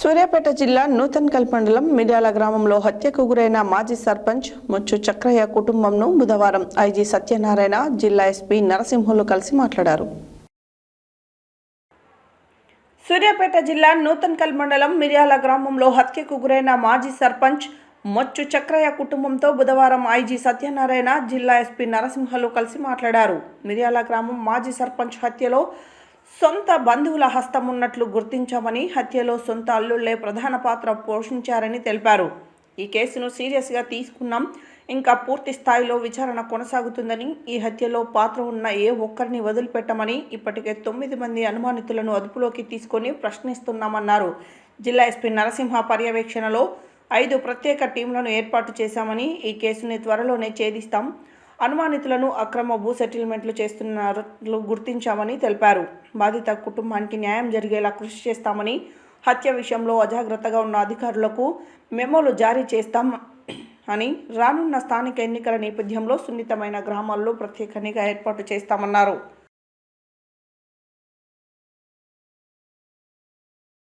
సూర్యాపేట జిల్లా నూతన్ కల్పండలం మిర్యాల గ్రామంలో హత్యకు గురైన మాజీ సర్పంచ్ ముచ్చు చక్రయ్య కుటుంబంను బుధవారం ఐజీ సత్యనారాయణ జిల్లా ఎస్పీ నరసింహులు కలిసి మాట్లాడారు. సూర్యాపేట జిల్లా నూతన్ కల్మండలం మిర్యాల గ్రామంలో హత్యకు గురైన మాజీ సర్పంచ్ మొచ్చు చక్రయ్య కుటుంబంతో బుధవారం ఐజీ సత్యనారాయణ జిల్లా ఎస్పీ నరసింహలు కలిసి మాట్లాడారు. మిర్యాల గ్రామం మాజీ సర్పంచ్ హత్యలో సొంత బంధువుల హస్తం ఉన్నట్లు గుర్తించామని హత్యలో సొంత అల్లుళ్ళే ప్రధాన పాత్ర పోషించారని తెలిపారు. ఈ కేసును సీరియస్గా తీసుకున్నాం. ఇంకా పూర్తి స్థాయిలో విచారణ కొనసాగుతుందని ఈ హత్యలో పాత్ర ఉన్న ఏ ఒక్కరిని వదిలిపెట్టమని ఇప్పటికే తొమ్మిది మంది అనుమానితులను అదుపులోకి తీసుకొని ప్రశ్నిస్తున్నామన్నారు. జిల్లా ఎస్పీ నరసింహ పర్యవేక్షణలో ఐదు ప్రత్యేక టీంలను ఏర్పాటు చేశామని ఈ కేసుని త్వరలోనే ఛేదిస్తాం. అనుమానితులను అక్రమ భూ సెటిల్మెంట్లు చేస్తున్నట్లు గుర్తించామని తెలిపారు. బాధిత కుటుంబానికి న్యాయం జరిగేలా కృషి చేస్తామని హత్య విషయంలో అజాగ్రత్తగా ఉన్న అధికారులకు మెమోలు జారీ చేస్తాం అని రానున్న స్థానిక ఎన్నికల నేపథ్యంలో సున్నితమైన గ్రామాల్లో ప్రత్యేక నిఘా ఏర్పాటు చేస్తామన్నారు.